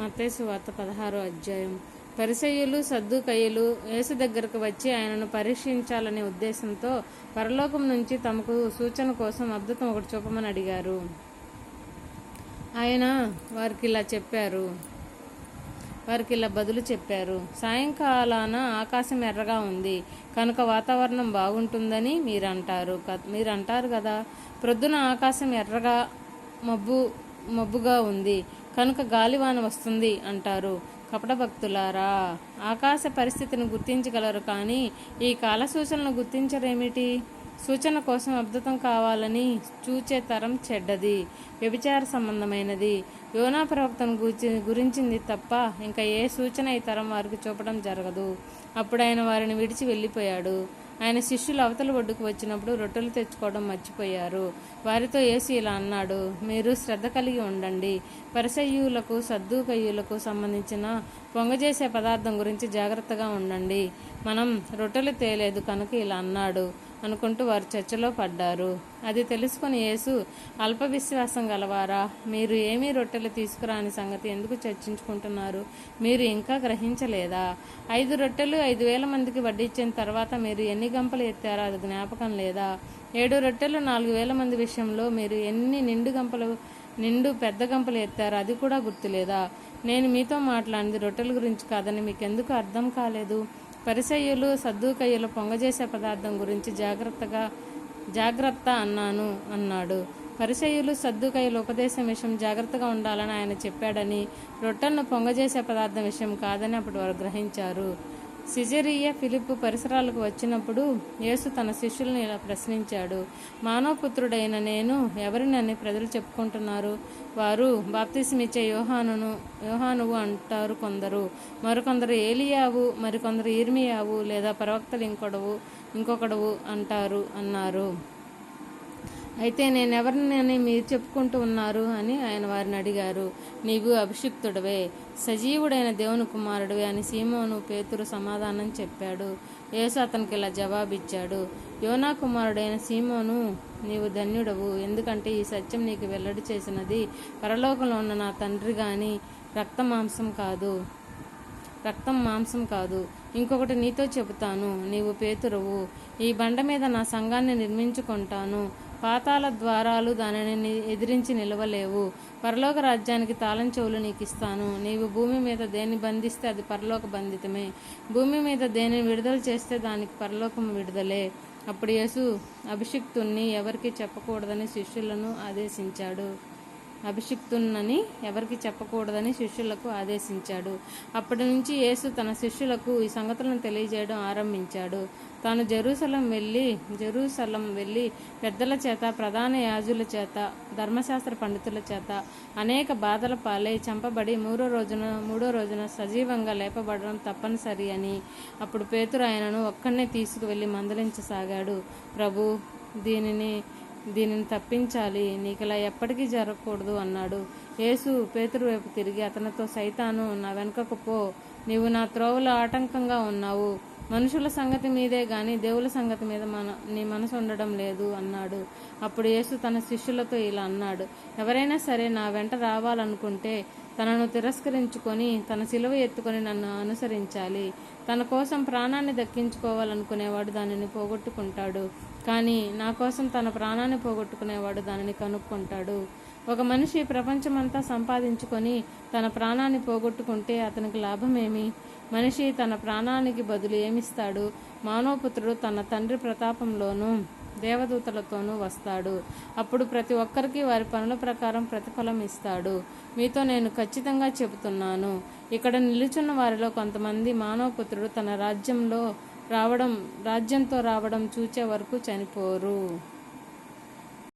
మత్తేసు వార్త పదహారో అధ్యాయం. పరిసయ్యులు సద్దుకయ్యులు యేసు దగ్గరకు వచ్చి ఆయనను పరీక్షించాలనే ఉద్దేశంతో పరలోకం నుంచి తమకు సూచన కోసం అద్భుతం ఒకటి చూపమని అడిగారు. ఆయన వారికి ఇలా చెప్పారు. వారికి ఇలా బదులు చెప్పారు. సాయంకాలాన ఆకాశం ఎర్రగా ఉంది. కనుక వాతావరణం బాగుంటుందని మీరు అంటారు మీరు అంటారు కదా? ప్రొద్దున ఆకాశం ఎర్రగా మబ్బు మబ్బుగా ఉంది. కనుక గాలివాన వస్తుంది అంటారు. కపట భక్తులారా ఆకాశ పరిస్థితిని గుర్తించగలరు కానీ ఈ కాల సూచనలు గుర్తించరేమిటి? సూచన కోసం అద్భుతం కావాలని చూచే తరం చెడ్డది వ్యభిచార సంబంధమైనది. యోనా ప్రవక్తను గురించి గురించింది తప్ప ఇంకా ఏ సూచన ఈ తరం వారికి చూపడం జరగదు. అప్పుడు ఆయన వారిని విడిచి వెళ్ళిపోయాడు. ఆయన శిష్యులు అవతల ఒడ్డుకు వచ్చినప్పుడు రొట్టెలు తెచ్చుకోవడం మర్చిపోయారు. వారితో యేసు ఇలా అన్నాడు మీరు శ్రద్ధ కలిగి ఉండండి. పరిసయ్యులకు సర్దుకయ్యులకు సంబంధించిన పొంగజేసే పదార్థం గురించి జాగ్రత్తగా ఉండండి. మనం రొట్టెలు తేలేదు కనుక ఇలా అన్నాడు. అనుకుంటూ వారు చర్చలో పడ్డారు. అది తెలుసుకుని యేసు అల్ప విశ్వాసం గలవారా? మీరు ఏమీ రొట్టెలు తీసుకురాని సంగతి ఎందుకు చర్చించుకుంటున్నారు? మీరు ఇంకా గ్రహించలేదా? ఐదు రొట్టెలు ఐదు వేల మందికి వడ్డించిన తర్వాత మీరు ఎన్ని గంపలు ఎత్తారో అది జ్ఞాపకం లేదా? ఏడు రొట్టెలు నాలుగు వేల మంది విషయంలో మీరు ఎన్ని నిండు గంపలు నిండు పెద్ద గంపలు ఎత్తారో అది కూడా గుర్తులేదా? నేను మీతో మాట్లాడింది రొట్టెల గురించి కాదని మీకెందుకు అర్థం కాలేదు? పరిసయ్యులు సద్దుకయ్యులు పొంగజేసే పదార్థం గురించి జాగ్రత్తగా జాగ్రత్త అన్నాను అన్నాడు. పరిసయ్యులు సద్దుకయ్యుల ఉపదేశం విషయం జాగ్రత్తగా ఉండాలని ఆయన చెప్పాడని రొట్టెలను పొంగజేసే పదార్థం విషయం కాదని అప్పుడు వారు గ్రహించారు. సిజరియ ఫిలిప్ పరిసరాలకు వచ్చినప్పుడు యేసు తన శిష్యులను ఇలా ప్రశ్నించాడు మానవపుత్రుడైన నేను ఎవరినని ప్రజలు చెప్పుకుంటున్నారు? వారు బాప్తిసమిచ్చే యోహానును యోహానువు అంటారు కొందరు. మరికొందరు ఏలియావు మరికొందరు ఇర్మియావు లేదా ప్రవక్తలు ఇంకొడవు ఇంకొకడవు అంటారు అన్నారు. అయితే నేనెవరినని మీరు చెప్పుకుంటూ ఉన్నారు అని ఆయన వారిని అడిగారు. నీవు అభిషిక్తుడవే సజీవుడైన దేవుని కుమారుడివే అని సీమోను పేతురు సమాధానం చెప్పాడు. యేసు అతనికి ఇలా జవాబిచ్చాడు. యోనా కుమారుడైన సీమోను నీవు ధన్యుడవు. ఎందుకంటే ఈ సత్యం నీకు వెల్లడి చేసినది పరలోకంలో ఉన్న నా తండ్రి గాని రక్త మాంసం కాదు. రక్తం మాంసం కాదు. ఇంకొకటి నీతో చెబుతాను. నీవు పేతురువు. ఈ బండ మీద నా సంఘాన్ని నిర్మించుకుంటాను. పాతాల ద్వారాలు దానిని ఎదిరించి నిలవలేవు. పరలోక రాజ్యానికి తాళం చెవులు నీకు ఇస్తాను నీవు భూమి మీద దేన్ని బంధిస్తే అది పరలోక బంధితమే. భూమి మీద దేనిని విడుదల చేస్తే దానికి పరలోకం విడుదలే. అప్పుడు యేసు అభిషిక్తుణ్ణి ఎవరికి చెప్పకూడదని శిష్యులను ఆదేశించాడు. అభిషిక్తున్నని ఎవరికి చెప్పకూడదని శిష్యులకు ఆదేశించాడు. అప్పటి నుంచి యేసు తన శిష్యులకు ఈ సంగతులను తెలియజేయడం ఆరంభించాడు. తాను జెరూసలం వెళ్ళి జెరూసలం వెళ్ళి పెద్దల చేత ప్రధాన యాజుల చేత ధర్మశాస్త్ర పండితుల చేత అనేక బాధల పాలై చంపబడి మూడో రోజున మూడో రోజున సజీవంగా లేపబడడం తప్పనిసరి అని అప్పుడు పేతురు ఆయనను ఒక్కడనే తీసుకువెళ్ళి మందలించసాగాడు. ప్రభు దీనిని దీనిని తప్పించాలి నీకు ఇలా ఎప్పటికీ జరగకూడదు అన్నాడు. యేసు పేతురు వైపు తిరిగి అతనితో సైతాను నా వెనుకకు పో నీవు నా త్రోవలో ఆటంకంగా ఉన్నావు. మనుషుల సంగతి మీదే గాని దేవుల సంగతి మీద మన నీ మనసు ఉండడం లేదు అన్నాడు. అప్పుడు యేసు తన శిష్యులతో ఇలా అన్నాడు. ఎవరైనా సరే నా వెంట రావాలనుకుంటే తనను తిరస్కరించుకొని తన సిలువ ఎత్తుకొని నన్ను అనుసరించాలి. తన కోసం ప్రాణాన్ని దక్కించుకోవాలనుకునేవాడు దానిని పోగొట్టుకుంటాడు. కానీ నా కోసం తన ప్రాణాన్ని పోగొట్టుకునేవాడు దానిని కనుక్కుంటాడు. ఒక మనిషి ప్రపంచమంతా సంపాదించుకొని తన ప్రాణాన్ని పోగొట్టుకుంటే అతనికి లాభమేమి? మనిషి తన ప్రాణానికి బదులు ఏమిస్తాడు? మానవపుత్రుడు తన తండ్రి ప్రతాపంలోనూ దేవదూతలతోనూ వస్తాడు. అప్పుడు ప్రతి ఒక్కరికి వారి పనుల ప్రకారం ప్రతిఫలం ఇస్తాడు. మీతో నేను ఖచ్చితంగా చెబుతున్నాను. ఇక్కడ నిలుచున్న వారిలో కొంతమంది మానవపుత్రుడు తన రాజ్యంలో రావడం రాజ్యంతో రావడం చూచే వరకు చనిపోరు.